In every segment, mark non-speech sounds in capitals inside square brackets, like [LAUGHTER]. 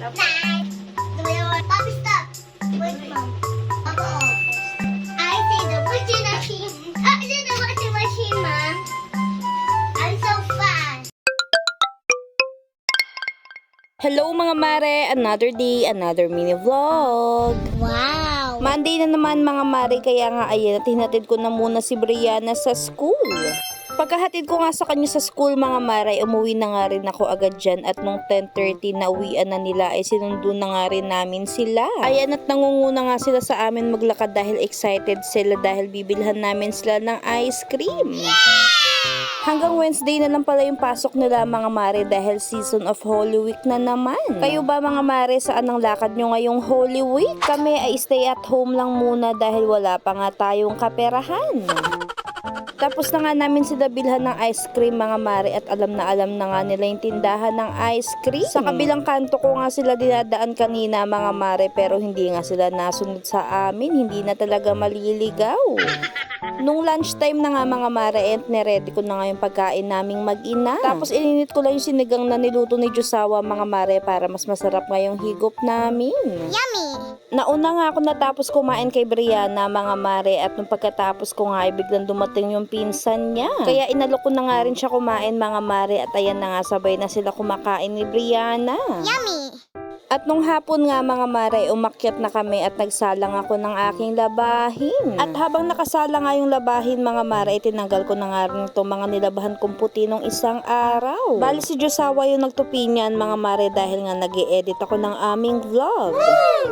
Hello mga mare! Another day, another mini vlog! Wow. Monday na naman mga mare, kaya nga ayan, tinatid ko na muna si Brianna sa school. Pagkahatid ko nga sa kanya sa school mga maray, umuwi na nga rin ako agad dyan at nung 10.30 na uwian na nila ay sinundo na nga rin namin sila. Ayan at nangunguna nga sila sa amin maglakad dahil excited sila dahil bibilhan namin sila ng ice cream. Hanggang Wednesday na lang pala yung pasok nila mga mare dahil season of Holy Week na naman. Kayo ba mga mare saan ang lakad nyo ngayong Holy Week? Kami ay stay at home lang muna dahil wala pa nga tayong kaperahan. Tapos na nga namin sila bilhan ng ice cream mga mare at alam na alam na nga nila yung tindahan ng ice cream. Sa kabilang kanto ko nga sila dinadaan kanina mga mare pero hindi nga sila nasunod sa amin. Hindi na talaga maliligaw. Nung lunchtime na nga mga mare, and neready ko na nga yung pagkain naming mag-ina. Tapos ininit ko lang yung sinigang na niluto ni Josawa mga mare para mas masarap nga yung higop namin. Yummy. Nauna nga ako natapos kumain kay Brianna mga mare at nung pagkatapos ko nga ay biglang dumating yung pinsan niya. Kaya inalok ko na nga rin siya kumain mga mare at ayan na nga sabay na sila kumakain ni Brianna. Yummy. At nung hapon nga mga mare, umakyat na kami at nagsalang ako ng aking labahin. At habang nakasala nga yung labahin mga mare, tinanggal ko na nga rin itong mga nilabahan kong puti nung isang araw. Bali si Josawa yung nagtupi niyan mga mare dahil nga nag edit ako ng aming vlog.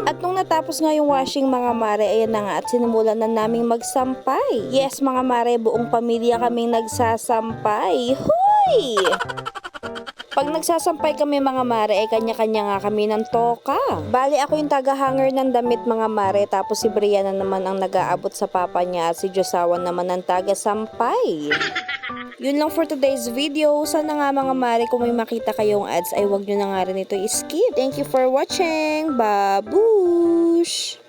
At nung natapos nga yung washing mga mare, ayan na nga at sinimulan na naming magsampay. Yes mga mare, buong pamilya kaming nagsasampay. Huy! Pag nagsasampay kami mga mare, ay kanya-kanya nga kami ng toka. Bali ako yung taga-hanger ng damit mga mare, tapos si Brianna naman ang nag-aabot sa papa niya at si Josawa naman ang taga-sampay. [LAUGHS] Yun lang for today's video. Sana nga mga mare, kung may makita kayong ads, ay wag nyo na nga rin ito i-skip. Thank you for watching. Babush!